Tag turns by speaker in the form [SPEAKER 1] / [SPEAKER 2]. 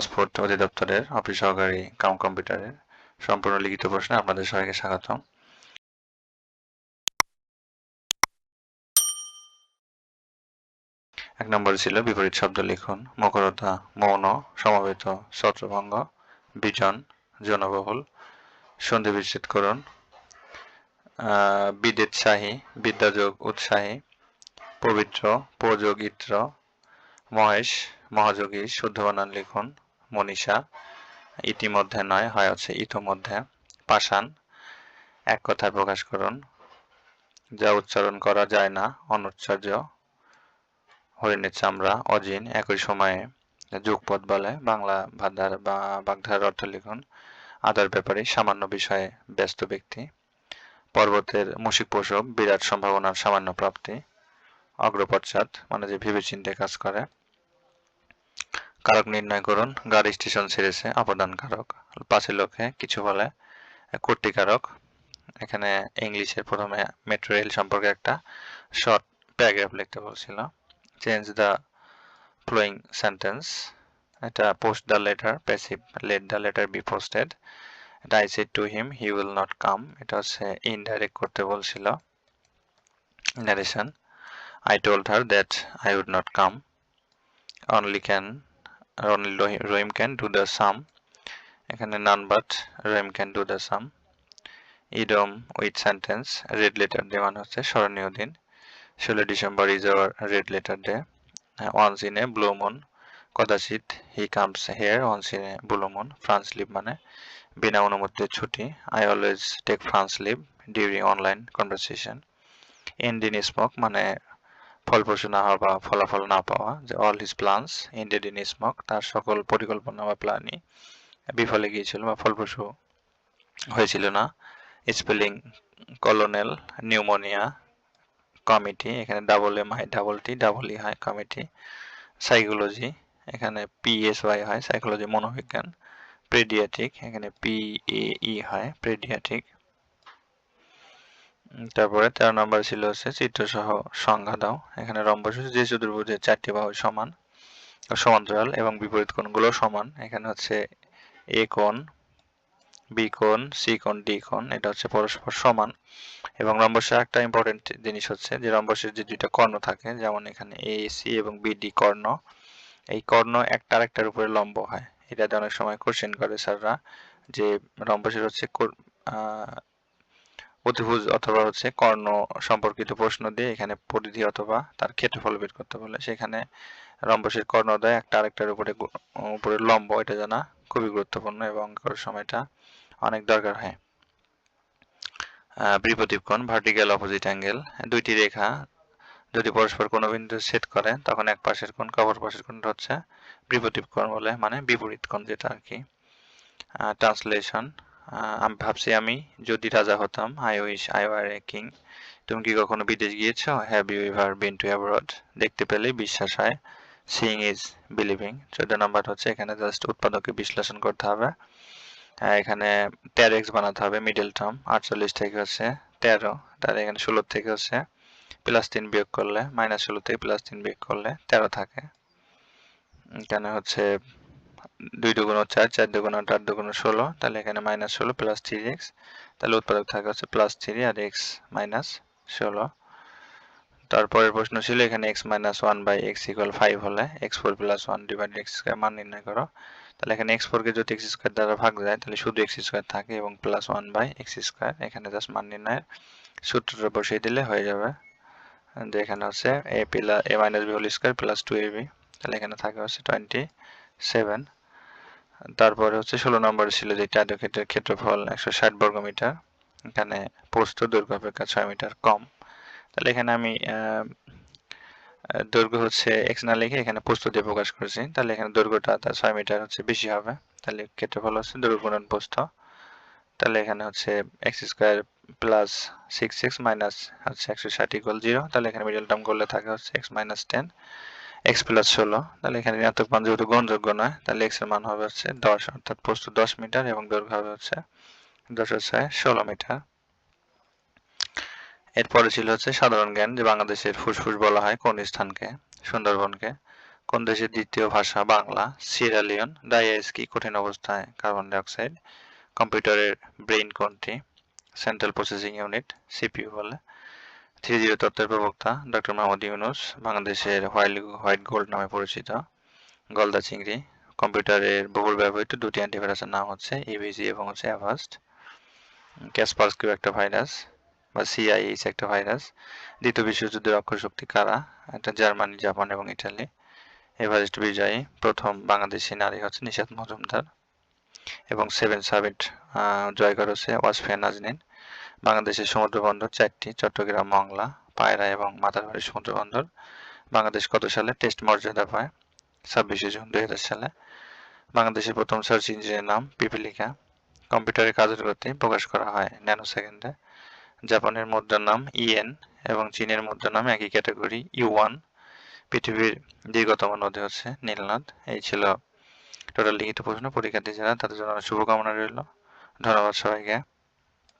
[SPEAKER 1] Passport অধিদপ্তরের office সহকারী কাম কম্পিউটারের সম্পূর্ণ লিখিত প্রশ্নে আপনাদের সবাইকে স্বাগতম। এক নম্বর ছিল বিপরীত শব্দ লিখুন। মুখরতা, মৌন, সমবেত, ছত্রভঙ্গ, বিজন জনবহুল সন্ধি বিচ্ছেদ করুন। বিদেৎসাহী বিদ্যাযোগ, উৎসাহী, পবিত্র প্রযোগ ইত্র মহেশ, মহাযোগী, শুদ্ধ বানান লিখুন। মনীষা, ইতিমধ্যে নয়, হয় হচ্ছে ইতোমধ্যে। পাষাণ, এক কথায় প্রকাশ করুন, যা উচ্চারণ করা যায় না অনুচ্চার্য হরিণের চামড়া, অজিন, একই সময়ে যুগপদ বলে, বাংলা ভাদার বা বাগধার অর্থ লিখুন, আদার ব্যাপারে সামান্য বিষয়ে ব্যস্ত ব্যক্তি, পর্বতের মুশিক প্রসব বিরাট সম্ভাবনার সামান্য প্রাপ্তি, অগ্রপশ্চাৎ মানে যে ভেবেচিন্তে কাজ করে। কারক নির্ণয় করুন, গাড়ি স্টেশন ছেড়েছে অপদান কারক। পাঁচের লোকে কিছু বলে কর্তিকারক এখানে ইংলিশের প্রথমে মেট্রো রেল সম্পর্কে একটা শর্ট প্যারাগ্রাফ লিখতে বলছিল। চেঞ্জ দ্য ফ্লোয়িং সেন্টেন্স এটা post the letter passive let the letter be posted এটা I to him he will not come এটা হচ্ছে ইনডাইরেক্ট করতে বলছিল। Narration I told her that I would not come only or only Rohim can do the sum. এখানে none but Rohim can do the sum. Idiom with sentence red letter day মানে হচ্ছে স্মরণীয় দিন ষোলো December is our red letter day once in a blue moon কদাচিৎ he comes here once in a blue moon French leave মানে বিনা অনুমতিতে ছুটি I always take French leave during online conversation end in smoke মানে ফলপ্রসূ না হওয়া বা ফলাফল না পাওয়া যে all his plans ended in smoke তার সকল পরিকল্পনা বা প্ল্যানই বিফলে গিয়েছিল বা ফলপ্রসূ হয়েছিল না। স্পেলিং কলোনেল নিউমোনিয়া কমিটি এখানে ডাবল এম হয় ডাবল টি ডাবল ই হয় কমিটি সাইকোলজি এখানে পিএসওয়াই হয় সাইকোলজি মনোবিজ্ঞান প্রেডিয়াটিক এখানে পি এ ই হয় প্রেডিয়াটিক উম, তারপরে তেরো নম্বর ছিল হচ্ছে চিত্রসহ সংজ্ঞা দাও। এখানে রম্বস যে চতুর্ভুজের চারটি বাহু সমান সমান্তরাল এবং বিপরীত কোণগুলো সমান। এখানে হচ্ছে এ কোণ, বি কোণ, সি কোণ, ডি কোণ, এটা হচ্ছে পরস্পর সমান। এবং রম্বসের একটা ইম্পর্টেন্ট জিনিস হচ্ছে যে রম্বসের যে দুইটা কর্ণ থাকে, যেমন এখানে এ, সি এবং বি, ডি কর্ণ, এই কর্ণ একটা আরেকটার উপরে লম্ব হয়। এটাতে অনেক সময় কোশ্চেন করে স্যাররা যে রম্বসের হচ্ছে অতিভুজ অথবা হচ্ছে কর্ণ সম্পর্কিত প্রশ্ন দিয়ে এখানে পরিধি অথবা তার ক্ষেত্রফল বের করতে বলে। সেখানে রম্বসের কর্ণদ্বয় একটা আরেকটার উপরে উপরে লম্ব, এটা জানা খুবই গুরুত্বপূর্ণ এবং সময়টা অনেক দরকার হয়। কোণ ভার্টিক্যাল অপোজিট অ্যাঙ্গেল দুইটি রেখা যদি পরস্পর কোনো বিন্দু ছেদ করে, তখন এক পাশের কোণ, অপর পাশের কোণটা হচ্ছে বিপরীত বলে মানে বিপরীত কোণ যেটা আর কি। ট্রান্সলেশন আমি ভাবছি আমি যদি রাজা হতাম I wish I were a king তুমি কি কখনো বিদেশ গিয়েছো? Have you ever been to abroad দেখতে পেলে বিশ্বাস হয় সিইং ইজ বিলিভিং চোদ্দ নাম্বার হচ্ছে, এখানে জাস্ট উৎপাদকে বিশ্লেষণ করতে হবে। এখানে তেরো এক্স বানাতে হবে মিডল টার্ম আটচল্লিশ থেকে হচ্ছে তেরো তাহলে এখানে ষোলো থেকে হচ্ছে প্লাস তিন বিয়োগ করলে মাইনাস ষোলো থেকে প্লাস তিন বিয়োগ করলে তেরো থাকে। এখানে হচ্ছে দুই দুগুণ চার চার দুগুণ আট আট দুগুণ ষোলো, তাহলে এখানে মাইনাস ষোলো প্লাস থ্রি এক্স তাহলে উৎপাদক থাকে হচ্ছে প্লাস থ্রি আর এক্স মাইনাস ষোলো। তারপরের প্রশ্ন ছিল এখানে x minus one by x equal five হলে x four plus one divide x square মান নির্ণয় করো। তাহলে এখানে এক্স ফোরকে যদি এক্স স্কোয়ার দ্বারা ভাগ যায়, তাহলে শুধু এক্স স্কোয়ার থাকে এবং plus one by x square এখানে জাস্ট মান নির্ণয়ের সূত্রটা বসিয়ে দিলে হয়ে যাবে। যে এখানে হচ্ছে a plus a minus b whole square plus two a b তাহলে এখানে থাকে হচ্ছে টোয়েন্টি সেভেন তারপরে হচ্ছে ষোলো নম্বর ছিল যে আয়তক্ষেত্রের ক্ষেত্রফল একশো ষাট বর্গমিটার, এখানে প্রস্থ দৈর্ঘ্য অপেক্ষা ছয় মিটার কম। তাহলে এখানে আমি দৈর্ঘ্য হচ্ছে এক্স না লিখে এখানে প্রস্থ দিয়ে প্রকাশ করেছি। তাহলে এখানে দৈর্ঘ্যটা তার ছয় মিটার হচ্ছে বেশি হবে। তাহলে ক্ষেত্রফল হচ্ছে দৈর্ঘ্য গুণন প্রস্থ। তাহলে এখানে হচ্ছে x square plus six x minus হচ্ছে একশো ষাট ইকুয়াল জিরো তাহলে এখানে মিডল টার্ম করলে থাকে হচ্ছে x minus ten x plus ষোলো। তাহলে এখানে ঋণাত্মক মান যেহেতু গ্রহণযোগ্য নয়, তাহলে এক্সের মান হবে হচ্ছে দশ, অর্থাৎ প্রস্থ দশ মিটার এবং দৈর্ঘ্য হবে হচ্ছে, দশ হচ্ছে ষোলো মিটার। এরপরে ছিল হচ্ছে সাধারণ জ্ঞান, যে বাংলাদেশের ফুসফুস বলা হয় কোন স্থানকে, সুন্দরবনকে। কোন দেশের দ্বিতীয় ভাষা বাংলা? সিরালিয়ন ডাইয়াস কি কঠিন অবস্থায় কার্বন ডাইঅক্সাইড? কম্পিউটারের ব্রেইন কোনটি? সেন্ট্রাল প্রসেসিং ইউনিট, সিপিইউ বলে। থ্রি জিরো তত্ত্বের প্রবক্তা ডক্টর মোহাম্মদ ইউনুস, বাংলাদেশের হোয়াইট হোয়াইট গোল্ড নামে পরিচিত, গলদা চিংড়ি, কম্পিউটারের বহুল ব্যবহৃত দুটি অ্যান্টিভাইরাসের নাম হচ্ছে ইভিজি এবং হচ্ছে অ্যাভাস্ট ক্যাসপার্সকিউ একটা ভাইরাস বা সিআইএইচ একটা ভাইরাস দ্বিতীয় বিশ্বযুদ্ধের অক্ষর শক্তি কারা? এটা জার্মানি, জাপান এবং ইটালি। এভারেস্ট বিজয়ী প্রথম বাংলাদেশি নারী হচ্ছে নিশাত মজুমদার এবং সেভেন সাবিট জয় করেছে ওয়াসফিয়া নাজনীন। বাংলাদেশের সমুদ্র বন্দর চারটি, চট্টগ্রাম, মংলা, পায়রা এবং মাতারবাড়ি সমুদ্র বন্দর বাংলাদেশ কত সালে? টেস্ট মর্যাদা পায় ছাব্বিশে জুন দুই সালে। বাংলাদেশের প্রথম সার্চ ইঞ্জিনের নাম পিপিলিকা। কম্পিউটারের কাজের গতি প্রকাশ করা হয় ন্যানো সেকেন্ডে জাপানের মুদ্রার নাম ইয়েন এবং চীনের মুদ্রার নাম একই ক্যাটাগরি, ইউয়ান। পৃথিবীর দীর্ঘতম নদী হচ্ছে নীলনদ। এই ছিল টোটাল লিখিত প্রশ্ন। পরীক্ষার্থী যারা তাদের জন্য শুভকামনা রইল। ধন্যবাদ সবাইকে।